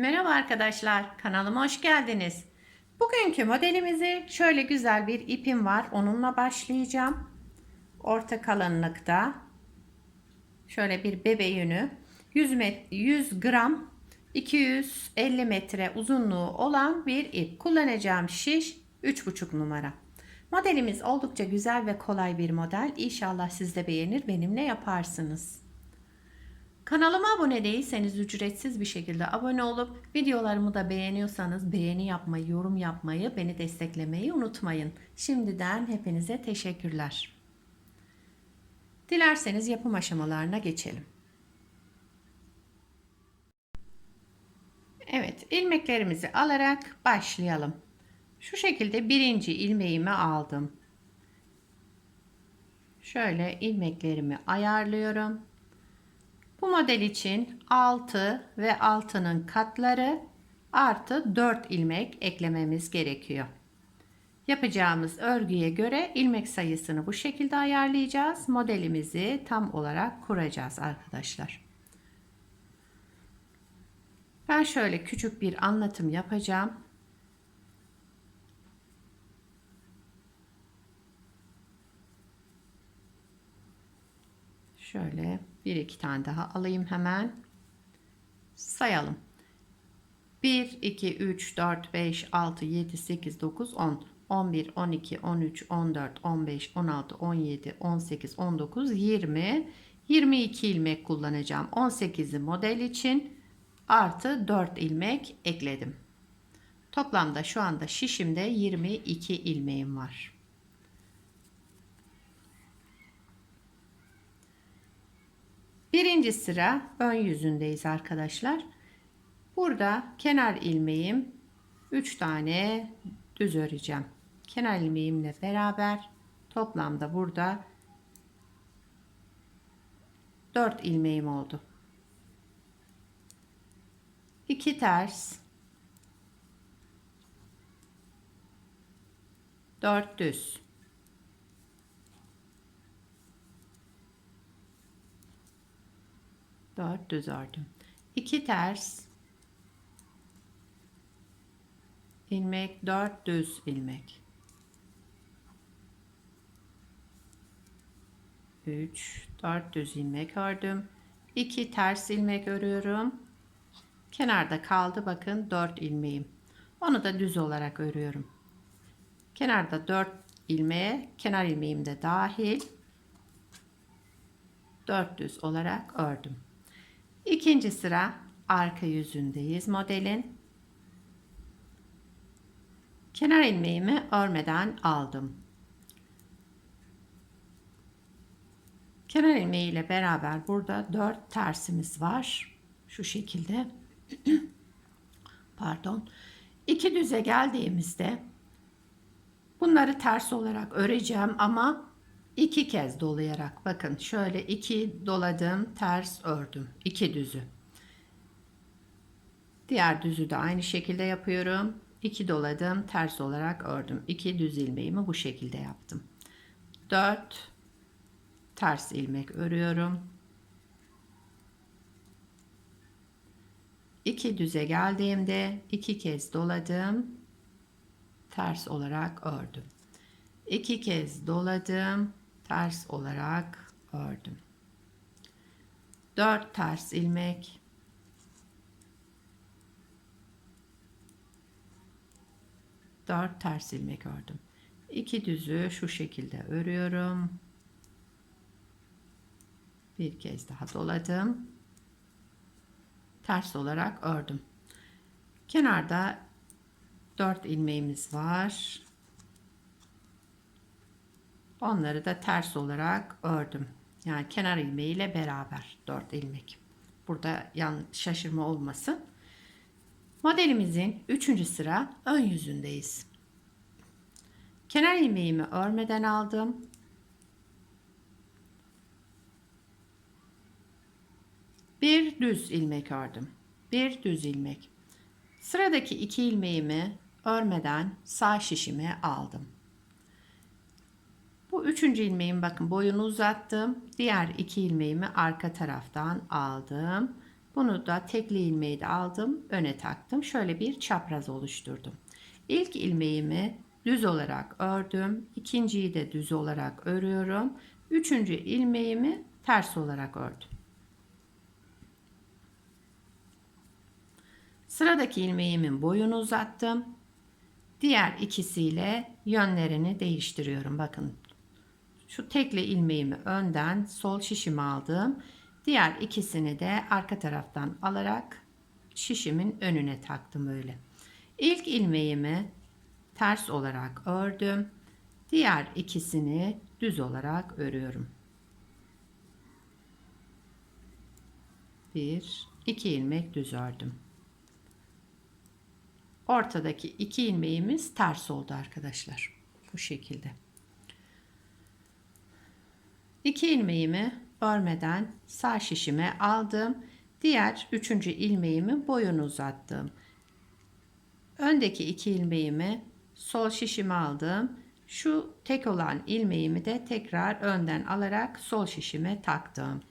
Merhaba arkadaşlar, kanalıma hoş geldiniz. Bugünkü modelimizi şöyle güzel bir ipim var. Onunla başlayacağım. Orta kalınlıkta. Şöyle bir bebe yünü. 100, met 100 gram 250 metre uzunluğu olan bir ip. Kullanacağım şiş 3,5 numara. Modelimiz oldukça güzel ve kolay bir model. İnşallah siz de beğenir benimle yaparsınız. Kanalıma abone değilseniz ücretsiz bir şekilde abone olup videolarımı da beğeniyorsanız beğeni yapmayı, yorum yapmayı, beni desteklemeyi unutmayın. Şimdiden hepinize teşekkürler. Dilerseniz yapım aşamalarına geçelim. Evet, ilmeklerimizi alarak başlayalım. Şu şekilde birinci ilmeğimi aldım. Şöyle ilmeklerimi ayarlıyorum. Bu model için 6 ve 6'nın katları artı 4 ilmek eklememiz gerekiyor. Yapacağımız örgüye göre ilmek sayısını bu şekilde ayarlayacağız. Modelimizi tam olarak kuracağız arkadaşlar. Ben şöyle küçük bir anlatım yapacağım. Şöyle bir iki tane daha alayım hemen. Sayalım. 1, 2, 3, 4, 5, 6, 7, 8, 9, 10, 11, 12, 13, 14, 15, 16, 17, 18, 19, 20, 22 ilmek kullanacağım. 18'i model için artı 4 ilmek ekledim. Toplamda şu anda şişimde 22 ilmeğim var. Birinci sıra ön yüzündeyiz arkadaşlar. Burada kenar ilmeğim 3 tane düz öreceğim. Kenar ilmeğimle beraber toplamda burada 4 ilmeğim oldu. 2 ters 4 düz 4 düz ördüm. 2 ters ilmek 4 düz ilmek. 3 4 düz ilmek ördüm. 2 ters ilmek örüyorum. Kenarda kaldı bakın 4 ilmeğim. Onu da düz olarak örüyorum. Kenarda 4 ilmeğe kenar ilmeğim de dahil 4 düz olarak ördüm. İkinci sıra arka yüzündeyiz modelin. Kenar ilmeğimi örmeden aldım. Kenar ilmeği ile beraber burada 4 tersimiz var. Şu şekilde. Pardon. İki düze geldiğimizde bunları ters olarak öreceğim ama iki kez dolayarak bakın şöyle iki doladım ters ördüm. İki düzü. Diğer düzü de aynı şekilde yapıyorum. İki doladım ters olarak ördüm. İki düz ilmeğimi bu şekilde yaptım. 4 ters ilmek örüyorum. 2 düze geldiğimde iki kez doladım ters olarak ördüm. 2 kez doladım ters olarak ördüm. 4 ters ilmek dört ters ilmek ördüm. İki düzü şu şekilde örüyorum. Bir kez daha doladım. Ters olarak ördüm. Kenarda 4 ilmeğimiz var. Onları da ters olarak ördüm. Yani kenar ilmeği ile beraber 4 ilmek. Burada yan şaşırma olmasın. Modelimizin 3. sıra ön yüzündeyiz. Kenar ilmeğimi örmeden aldım. Bir düz ilmek ördüm. Bir düz ilmek. Sıradaki iki ilmeğimi örmeden sağ şişime aldım. Bu üçüncü ilmeğin bakın boyunu uzattım. Diğer iki ilmeğimi arka taraftan aldım. Bunu da tekli ilmeği de aldım. Öne taktım. Şöyle bir çapraz oluşturdum. İlk ilmeğimi düz olarak ördüm. İkinciyi de düz olarak örüyorum. Üçüncü ilmeğimi ters olarak ördüm. Sıradaki ilmeğimin boyunu uzattım. Diğer ikisiyle yönlerini değiştiriyorum. Bakın şu tekli ilmeğimi önden sol şişime aldım. Diğer ikisini de arka taraftan alarak şişimin önüne taktım öyle. İlk ilmeğimi ters olarak ördüm. Diğer ikisini düz olarak örüyorum. Bir, iki ilmek düz ördüm. Ortadaki iki ilmeğimiz ters oldu arkadaşlar. Bu şekilde. İki ilmeğimi örmeden sağ şişime aldım. Diğer üçüncü ilmeğimi boyunu uzattım. Öndeki iki ilmeğimi sol şişime aldım. Şu tek olan ilmeğimi de tekrar önden alarak sol şişime taktım.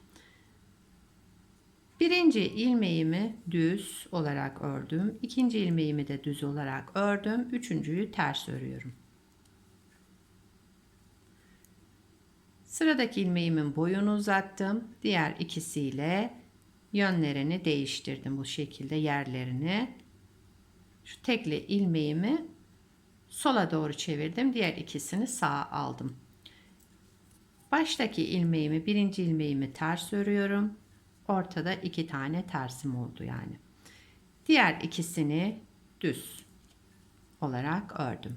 Birinci ilmeğimi düz olarak ördüm. İkinci ilmeğimi de düz olarak ördüm. Üçüncüyü ters örüyorum. Sıradaki ilmeğimin boyunu uzattım. Diğer ikisiyle yönlerini değiştirdim bu şekilde yerlerini. Şu tekli ilmeğimi sola doğru çevirdim. Diğer ikisini sağa aldım. Baştaki ilmeğimi, birinci ilmeğimi ters örüyorum. Ortada iki tane tersim oldu yani. Diğer ikisini düz olarak ördüm.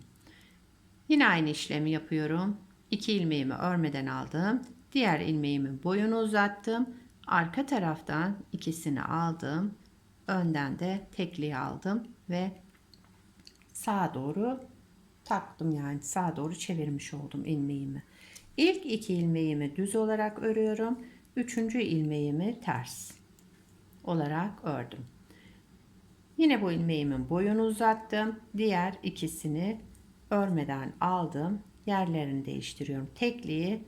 Yine aynı işlemi yapıyorum. İki ilmeğimi örmeden aldım. Diğer ilmeğimin boyunu uzattım. Arka taraftan ikisini aldım. Önden de tekliği aldım ve sağa doğru taktım yani sağa doğru çevirmiş oldum ilmeğimi. İlk iki ilmeğimi düz olarak örüyorum. Üçüncü ilmeğimi ters olarak ördüm. Yine bu ilmeğimin boyunu uzattım. Diğer ikisini örmeden aldım. Yerlerini değiştiriyorum. Tekliği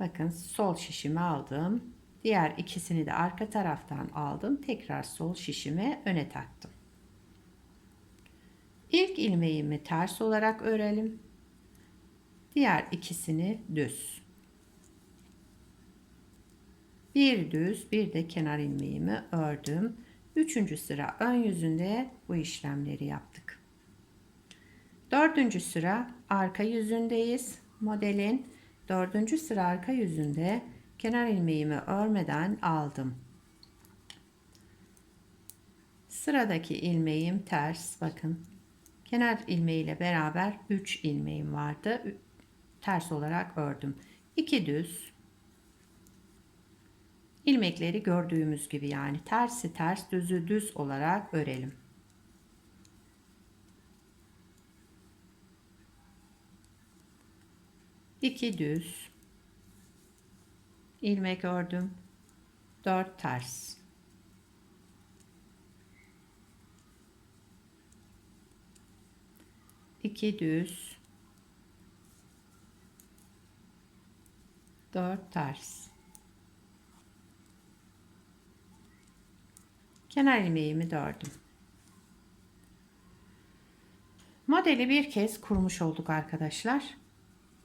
bakın sol şişimi aldım. Diğer ikisini de arka taraftan aldım. Tekrar sol şişime öne taktım. İlk ilmeğimi ters olarak örelim. Diğer ikisini düz. Bir düz bir de kenar ilmeğimi ördüm. Üçüncü sıra ön yüzünde bu işlemleri yaptık. Dördüncü sıra arka yüzündeyiz. Modelin dördüncü sıra arka yüzünde kenar ilmeğimi örmeden aldım. Sıradaki ilmeğim ters. Bakın kenar ilmeğiyle beraber 3 ilmeğim vardı. Ters olarak ördüm. 2 düz ilmekleri gördüğümüz gibi yani tersi ters düzü düz olarak örelim. İki düz ilmek ördüm. Dört ters. İki düz. Dört ters. kenar ilmeğimi de ördüm. Modeli bir kez kurmuş olduk arkadaşlar.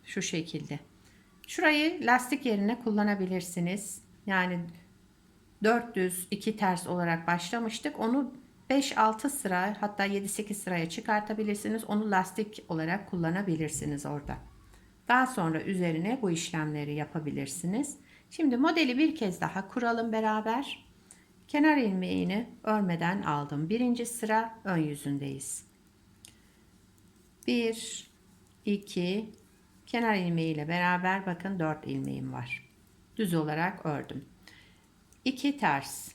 Şu şekilde. Şurayı lastik yerine kullanabilirsiniz. Yani 4 düz 2 ters olarak başlamıştık. Onu 5-6 sıra hatta 7-8 sıraya çıkartabilirsiniz. Onu lastik olarak kullanabilirsiniz orada. Daha sonra üzerine bu işlemleri yapabilirsiniz. Şimdi modeli bir kez daha kuralım beraber. Kenar ilmeğini örmeden aldım. Birinci sıra ön yüzündeyiz. 1 2 kenar ilmeği ile beraber bakın 4 ilmeğim var. Düz olarak ördüm. 2 ters.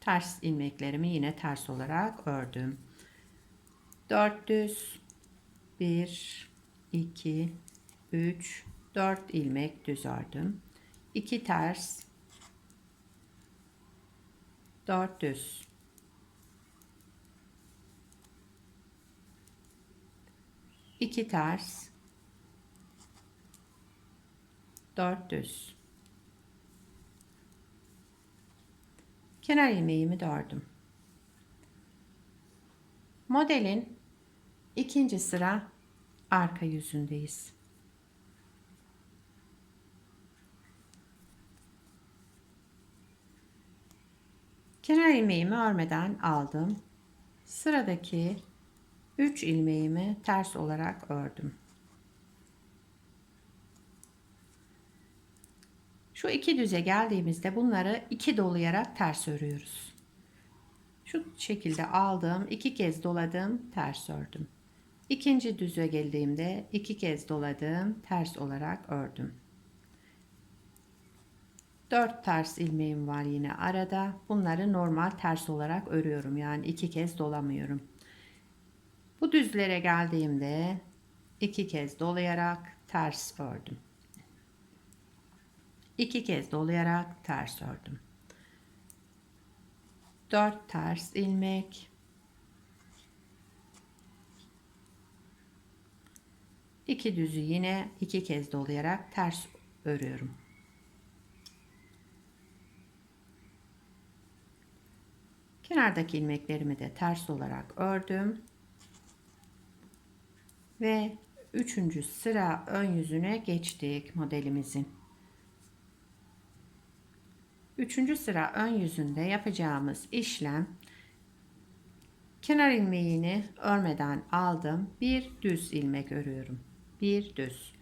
Ters ilmeklerimi yine ters olarak ördüm. 4 düz 1 2 3 4 ilmek düz ördüm. 2 ters 400 2 ters 400 Kenar ilmeğimi ördüm. Modelin ikinci sıra arka yüzündeyiz. Kenar ilmeğimi örmeden aldım. Sıradaki 3 ilmeğimi ters olarak ördüm. Şu iki düze geldiğimizde bunları iki dolayarak ters örüyoruz. Şu şekilde aldım, iki kez doladım, ters ördüm. İkinci düze geldiğimde iki kez doladım, ters olarak ördüm. 4 ters ilmeğim var yine arada. Bunları normal ters olarak örüyorum. Yani iki kez dolamıyorum. Bu düzlere geldiğimde iki kez dolayarak ters ördüm. İki kez dolayarak ters ördüm. 4 ters ilmek. iki düzü yine iki kez dolayarak ters örüyorum. Kenardaki ilmeklerimi de ters olarak ördüm. Ve üçüncü sıra ön yüzüne geçtik modelimizin. Üçüncü sıra ön yüzünde yapacağımız işlem kenar ilmeğini örmeden aldım. Bir düz ilmek örüyorum. Bir düz.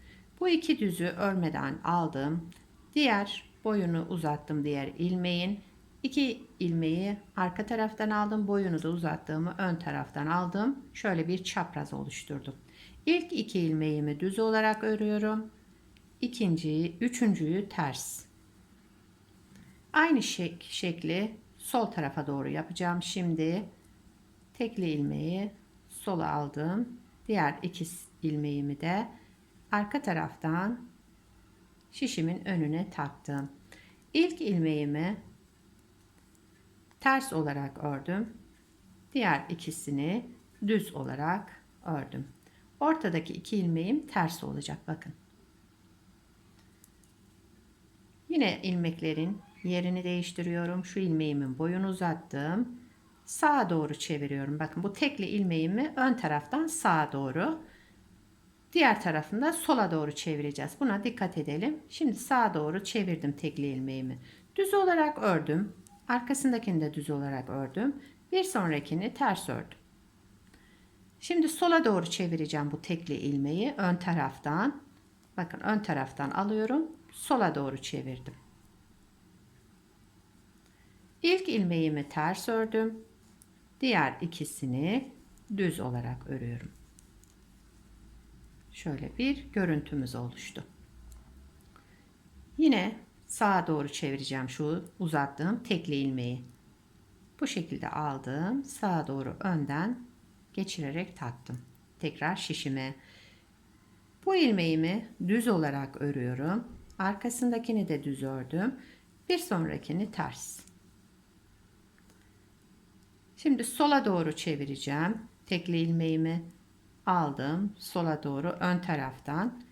Bu iki düzü örmeden aldım. Diğer boyunu uzattım diğer ilmeğin. İki ilmeği arka taraftan aldım. Boyunu da uzattığımı ön taraftan aldım. Şöyle bir çapraz oluşturdum. İlk iki ilmeğimi düz olarak örüyorum. İkinciyi, üçüncüyü ters. Aynı şek şekli sol tarafa doğru yapacağım. Şimdi tekli ilmeği sola aldım. Diğer iki ilmeğimi de arka taraftan şişimin önüne taktım. İlk ilmeğimi ters olarak ördüm. Diğer ikisini düz olarak ördüm. Ortadaki iki ilmeğim ters olacak bakın. Yine ilmeklerin yerini değiştiriyorum. Şu ilmeğimin boyunu uzattım. Sağa doğru çeviriyorum. Bakın bu tekli ilmeğimi ön taraftan sağa doğru. Diğer tarafında sola doğru çevireceğiz. Buna dikkat edelim. Şimdi sağa doğru çevirdim tekli ilmeğimi. Düz olarak ördüm. Arkasındakini de düz olarak ördüm. Bir sonrakini ters ördüm. Şimdi sola doğru çevireceğim bu tekli ilmeği ön taraftan. Bakın ön taraftan alıyorum. Sola doğru çevirdim. İlk ilmeğimi ters ördüm. Diğer ikisini düz olarak örüyorum. Şöyle bir görüntümüz oluştu. Yine sağa doğru çevireceğim şu uzattığım tekli ilmeği. Bu şekilde aldım. Sağa doğru önden geçirerek taktım. Tekrar şişime. Bu ilmeğimi düz olarak örüyorum. Arkasındakini de düz ördüm. Bir sonrakini ters. Şimdi sola doğru çevireceğim. Tekli ilmeğimi aldım. Sola doğru ön taraftan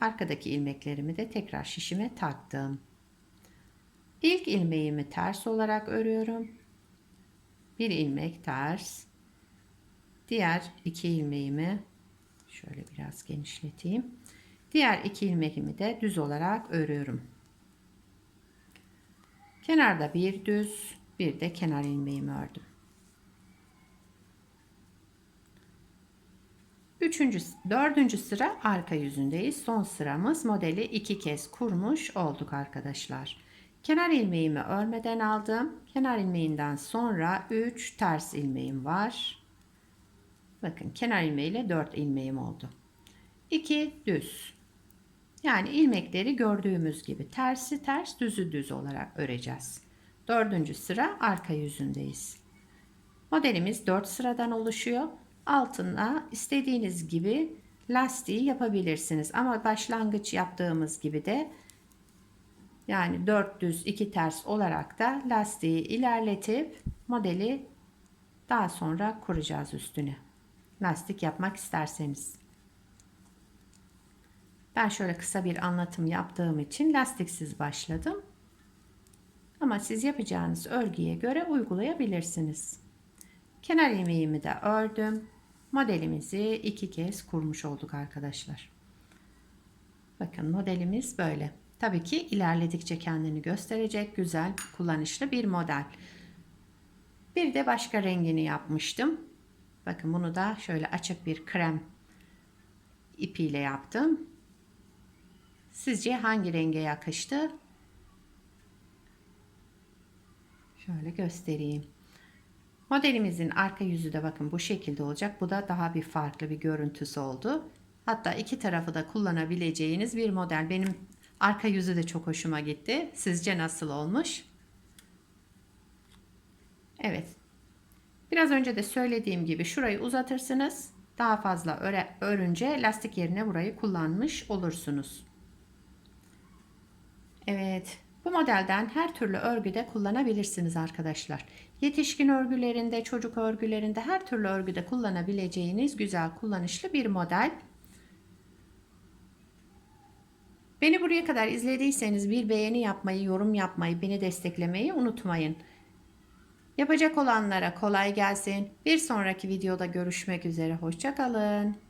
Arkadaki ilmeklerimi de tekrar şişime taktım. İlk ilmeğimi ters olarak örüyorum. Bir ilmek ters. Diğer iki ilmeğimi şöyle biraz genişleteyim. Diğer iki ilmeğimi de düz olarak örüyorum. Kenarda bir düz, bir de kenar ilmeğimi ördüm. Üçüncü, dördüncü sıra arka yüzündeyiz. Son sıramız modeli iki kez kurmuş olduk arkadaşlar. Kenar ilmeğimi örmeden aldım. Kenar ilmeğinden sonra 3 ters ilmeğim var. Bakın kenar ilmeğiyle 4 ilmeğim oldu. 2 düz. Yani ilmekleri gördüğümüz gibi tersi ters düzü düz olarak öreceğiz. Dördüncü sıra arka yüzündeyiz. Modelimiz 4 sıradan oluşuyor altına istediğiniz gibi lastiği yapabilirsiniz. Ama başlangıç yaptığımız gibi de yani 4 düz 2 ters olarak da lastiği ilerletip modeli daha sonra kuracağız üstüne. Lastik yapmak isterseniz. Ben şöyle kısa bir anlatım yaptığım için lastiksiz başladım. Ama siz yapacağınız örgüye göre uygulayabilirsiniz. Kenar ilmeğimi de ördüm. Modelimizi iki kez kurmuş olduk arkadaşlar. Bakın modelimiz böyle. Tabii ki ilerledikçe kendini gösterecek güzel, kullanışlı bir model. Bir de başka rengini yapmıştım. Bakın bunu da şöyle açık bir krem ipiyle yaptım. Sizce hangi renge yakıştı? Şöyle göstereyim. Modelimizin arka yüzü de bakın bu şekilde olacak. Bu da daha bir farklı bir görüntüsü oldu. Hatta iki tarafı da kullanabileceğiniz bir model. Benim arka yüzü de çok hoşuma gitti. Sizce nasıl olmuş? Evet. Biraz önce de söylediğim gibi şurayı uzatırsınız. Daha fazla öre, örünce lastik yerine burayı kullanmış olursunuz. Evet. Bu modelden her türlü örgüde kullanabilirsiniz arkadaşlar. Yetişkin örgülerinde, çocuk örgülerinde her türlü örgüde kullanabileceğiniz güzel kullanışlı bir model. Beni buraya kadar izlediyseniz bir beğeni yapmayı, yorum yapmayı, beni desteklemeyi unutmayın. Yapacak olanlara kolay gelsin. Bir sonraki videoda görüşmek üzere. Hoşçakalın.